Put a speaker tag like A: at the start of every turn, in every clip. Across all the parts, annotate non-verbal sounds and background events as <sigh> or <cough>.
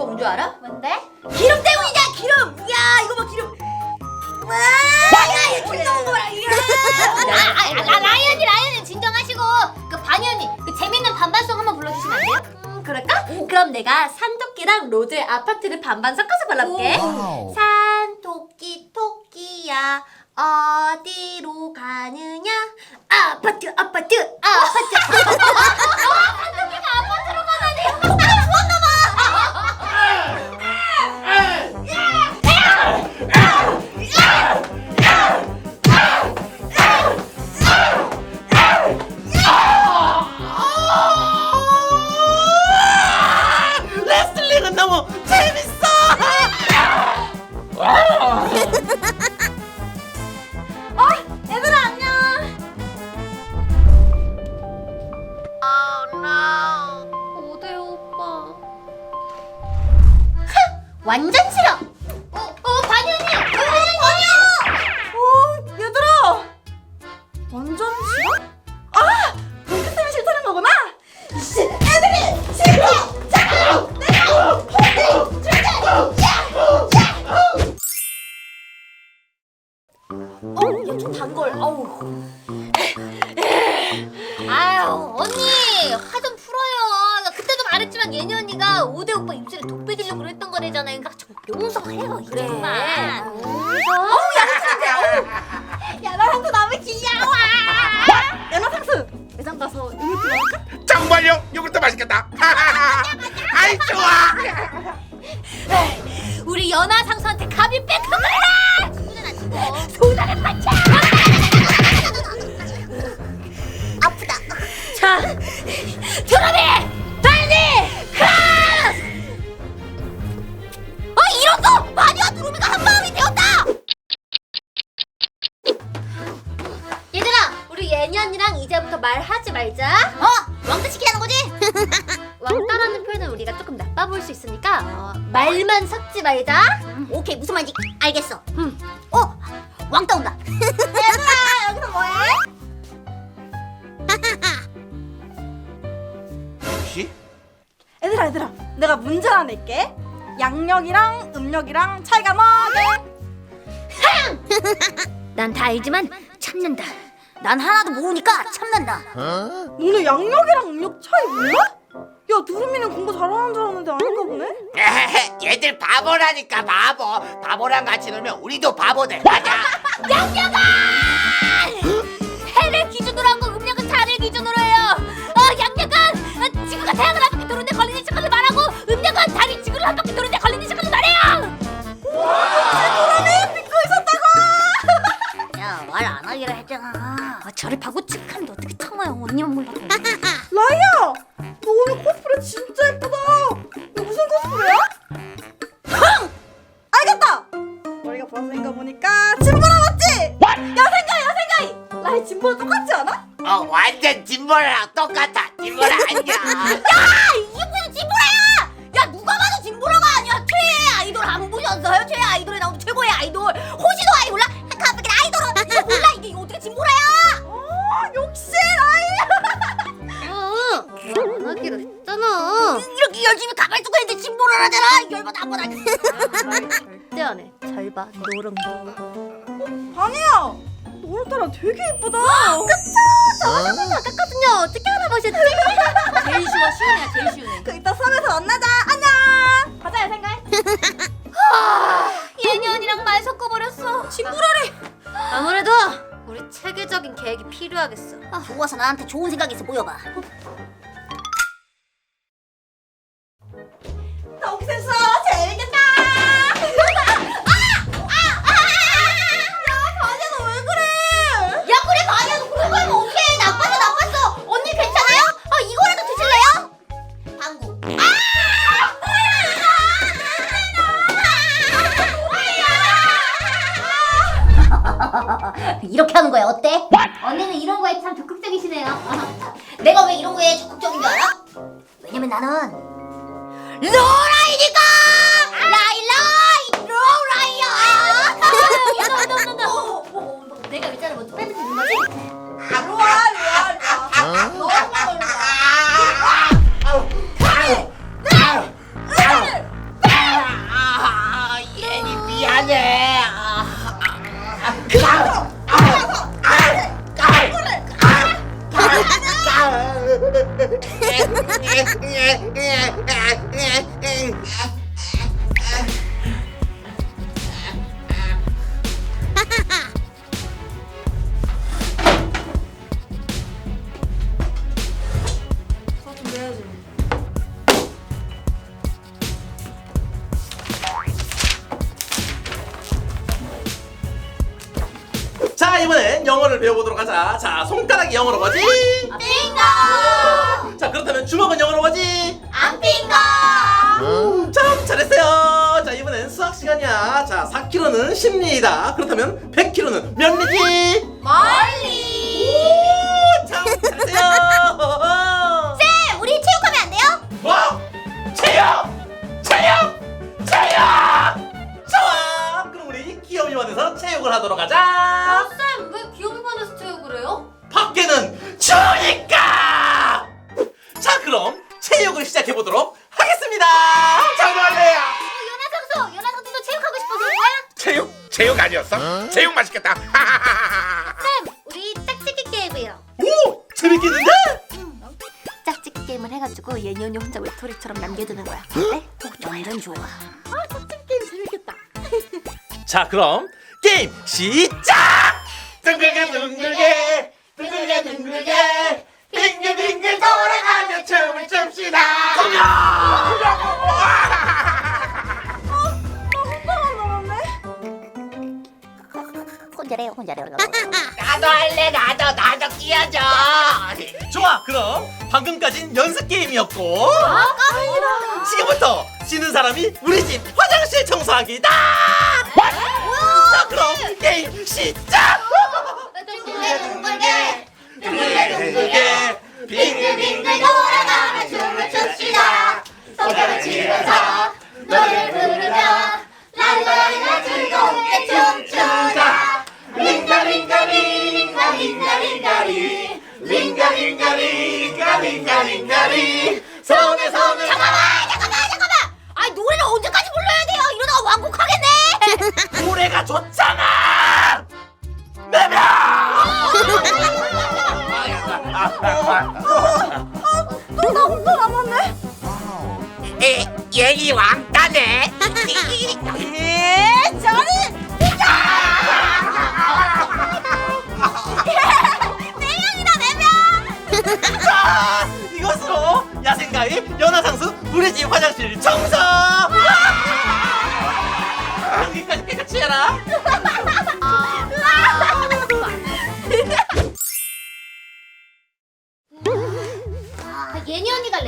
A: 이유가 뭔 줄 알아?
B: 뭔데?
A: 기름 때문이냐 기름! 야 이거 봐 기름! 와! 야, 야, 기름 나온 거 봐라!
B: 아, 아, 아, 라- 라이언이 라이언이 진정하시고 그 반연이 그 재밌는 반반송 한번 불러주시면 안 돼요?
A: 음, 그럴까? 그럼 내가 산토끼랑 로즈의 아파트를 반반 섞어서 불러볼게.
B: 오. 산 토끼 토끼야 어디로 가느냐? 아파트 아파트 아파트. <laughs> 완전 싫어. 어, 어 반연이. 반연.
A: 오 얘들아! 완전 싫어? 아! 동기쌤이 싫다는 거구나? 애들이 싫어! 내가! 어? 단걸 아우
B: 아유 언니 화 좀 말했지만 예니 언니가 오대 오빠 입술에 독 빼주려고 그랬던 거래잖아요. 그러니까 좀 용서해요.
A: 그래.
B: 그래.
A: 어우 야나 야나 상수 너무 귀여워 야나 상수 매장 가서 음료 들어갈까?
C: 장발용 요구르트 맛있겠다. 아이 좋아.
B: 우리 연하 상수한테 감히 뺏어 먹라. 친구는 안 친구. 소나를 맞자. 아프다.
A: 자
B: 드라미
A: 말자
B: 오케이 무슨 말인지 알겠어. 음. 어 왕따 온다.
A: 얘들아 <laughs> 여기서 뭐해?
C: 혹시
D: 얘들아 얘들아 내가 문제 하나 낼게 양력이랑 음력이랑 차이가 뭐게? <laughs>
B: 난 다 알지만 참는다. 난 하나도 모르니까 참는다.
D: 너네 양력이랑 음력 차이 몰라? 야 두루미는 공부 잘하는 줄 알았는데 아닌가 보네? <laughs>
C: 얘들 바보라니까 바보. 바보랑 같이 놀면 우리도 바보들. 맞아. <laughs>
B: 해를 어
C: 완전 진보랑 똑같아. 진보랑 안녕.
B: 이게 무슨 진보라야? 야 누가 봐도 진보라가 아니야. 최애 아이돌 안 보셨어요? 최애 아이돌에 나오는 최고의 아이돌 호시도 아이 몰라? 가볍게 아이돌 이거 몰라 이게 이거 어떻게 진보라야?
D: 어 역시!
B: 안 하기로 했잖아. 이렇게 열심히 가발 쓰고 했는데 진보를 하잖아. 열받아 안 받아.
A: 절대 안해 잘봐 노랑
D: 방이야! 너 오늘따라 되게 예쁘다!
A: 아깝거든요 어떻게 알아보셨지? <laughs> 제일 쉬워 애야 제일
D: 애그 이따 수업에서 만나자! 안녕! 가자 야생가이!
B: 예니 언니랑 말 섞어버렸어.
A: 진보라래 아무래도 우리 체계적인 계획이 필요하겠어
B: 아, 좋아서 나한테 좋은 생각 있어 보여봐. 자
E: 이번엔 영어를 배워보도록 하자 자 손가락이 영어로 뭐지?
B: 아, 띵동!
E: 자 그렇다면 주먹은 영어로 뭐지? 아, 안핑 10km는 10리다. 그렇다면 100kg는 몇 리지?
B: 멀리.
E: 오, 참 잘해요.
B: 쌤, 우리 체육하면 안 돼요?
E: 뭐? 체육! 체육! 체육! 좋아! 그럼 우리 기업이원에서 체육을 하도록 하자.
A: 어, 쌤, 왜 기업반에서 체육을 해요?
E: 밖에는 추우니까! 자, 그럼 체육을 시작해 보도록 하겠습니다.
C: 체육 체육 아니었어? 체육 맛있겠다. <laughs>
B: 쌤, 우리 짝짓기 게임이에요.
E: 오! 재밌겠는데?
B: 짝짓기 게임을 해가지고 예니 언니 혼자 외톨이처럼 남겨두는 거야. 어때? 완전 좋아.
A: 게임 재밌겠다. <laughs>
E: 자, 그럼 게임 시작!
C: 둥글게 둥글게 둥글게 둥글게 빙글빙글 돌아가며 춤을 춥시다.
B: 혼자래요, 혼자래요. <laughs>
C: 나도 할래 나도 나도 끼워줘.
E: 좋아, 그럼 방금까진 연습 게임이었고 지금부터 지는 사람이 우리 집 화장실 청소하기다! 자, 그럼 게임 시작!
B: 둥글게
C: 둥글게 둥글게 빙글빙글
B: 돌
D: 나 혼자 남았네.
C: 에, 얘이 왕따네
B: 예, 저리 네네 명.
E: 자, 이것으로 야생가의 연하상수 우리 집 화장실 청소! 여기까지 깨끗이 해라!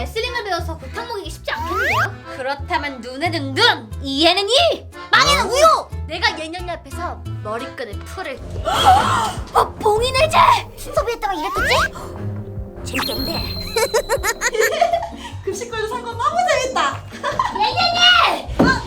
B: 레슬링을 배워서 골탕 먹이기 쉽지 않겠는데요? 그렇다면 눈에는 눈, 이에는 이, 빵에는 우유. 내가 언니 앞에서 머리끈을 풀을게. <gasps> 어, 봉인해제. 소비했다가 이랬겠지? 재밌겠는데. <laughs>
D: 급식 걸려 산거 너무 재밌다.
B: 언니.
D: 어?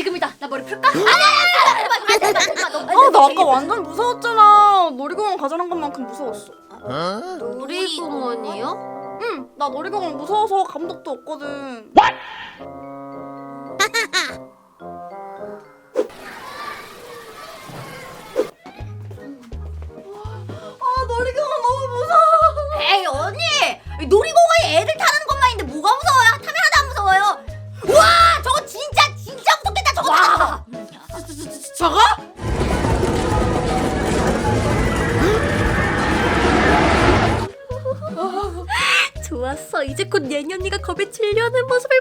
B: 지금이다. 나 머리 풀까? 아,
D: 나 아까 완전 무서웠잖아. 놀이공원 가자는 것만큼 무서웠어.
A: 놀이공원이요?
D: 응, 나 놀이공원 무서워서 감독도 없거든. 아, 놀이공원 너무 무서워.
B: 에이 언니, 놀이공원에 애들 타는 것만인데 뭐가 무서워요? 타면
A: 곧 예니 언니가 겁에 질려하는 모습을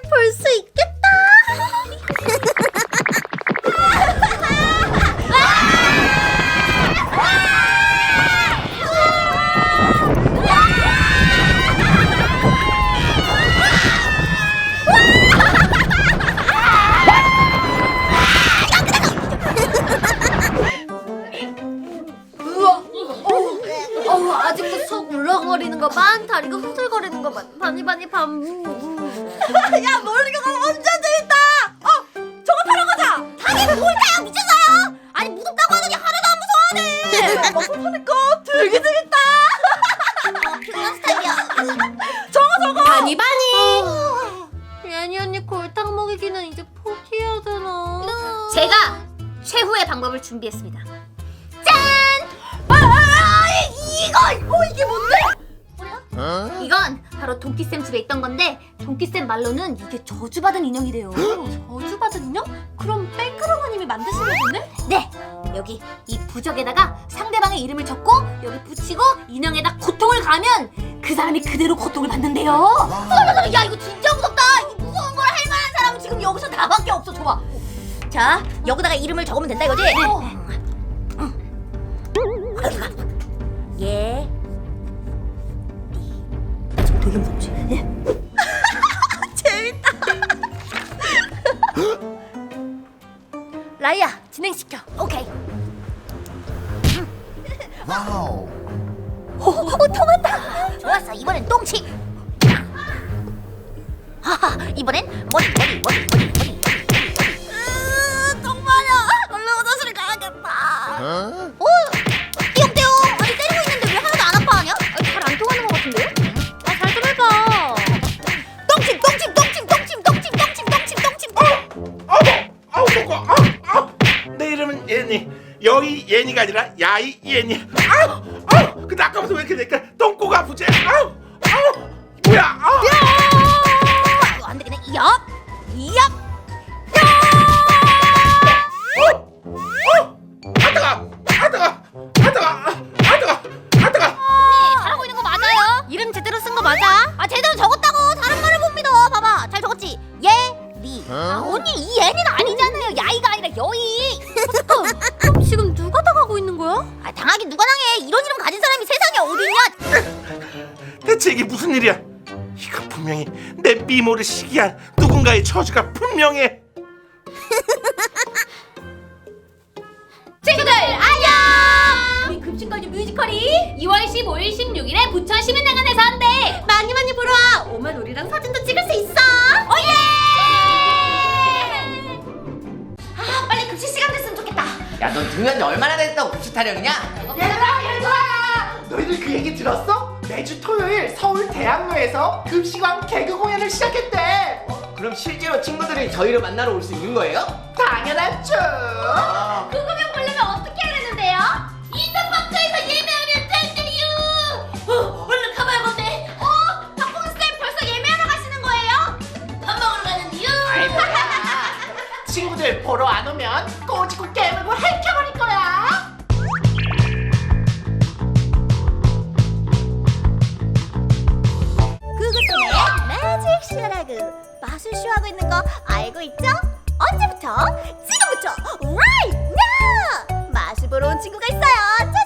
F: 사탕 먹이기는 이제 포기해야 되나?
B: 제가 최후의 방법을 준비했습니다. 짠! 아, 아, 이건! 어, 이게 뭔데? 이건 바로 동키쌤 집에 있던 건데 동키쌤 말로는 이게 저주받은 인형이래요.
F: 저주받은 인형? 그럼 뺑크로마님이 만드신 거네?
B: 네! 여기 이 부적에다가 상대방의 이름을 적고 여기 붙이고 인형에다 고통을 가면 그 사람이 그대로 고통을 받는데요. 어, 야 이거 진짜 무섭다. 이 무서운 걸 할 만한 사람은 지금 여기서 나밖에 없어. 줘봐. 자 여기다가 이름을 적으면 된다 이거지? 예. 되게 무섭지? <laughs> 재밌다. 라이야 진행시켜. 오케이.
A: 와우.
B: 이번엔 똥치. 하하. 이번엔 머리 머리 머리 머리 머리. 똥마려. 얼른 화장실 가야겠다.
A: 어?
B: 오, 띠용띠용. 아니 때리고 있는데 왜 하나도 안 아파하냐? 잘 안 통하는 것 같은데요? 아, 잘 좀 해봐. 똥침 똥침 똥침 똥침 똥침 똥침 똥침 똥침.
C: 아우 아우 먹고 아우 아우 내 이름은 예니 여의 예니가 아니라 야이 예니 아우 아우 근데 아까부터 왜 이렇게 내니까 똥꼬가 아프지 아우 뭐야
B: 이거 안 되겠네. 얍, 얍.
C: 대체 이게 무슨 일이야? 이거 분명히 내 미모를 시기한 누군가의 저주가 분명해. <laughs>
B: 친구들 안녕! 우리 급식걸즈 뮤지컬이 2월 15일 16일에 부천 시민회관에서 한대. 많이 많이 보러 와. 오면 우리랑 사진도 찍을 수 있어. 오예! 아 빨리 급식 시간 됐으면 좋겠다.
G: 야너 등한지 얼마나 됐다고 급식 타령이냐?
H: 얘들아 얘들아! 너희들 그 얘기 들었어? 매주 토요일 서울 대학로에서 급식왕 개그 공연을 시작했대
G: 그럼 실제로 친구들이 저희를 만나러 올 수 있는 거예요?
H: 당연하죠
B: 그 공연 보려면 어떻게 해야 되는데요? 인터파크에서 예매하면 된대요 어, 얼른 가봐야겠네 어? 박홍쌤 벌써 예매하러 가시는 거예요? 밥 먹으러 가는데요? <laughs>
H: 친구들 보러 안 오면 꼬집고 깨물고 핥혀
B: 거 알고 있죠? 언제부터? 지금부터 right now! 마술 보러 온 친구가 있어요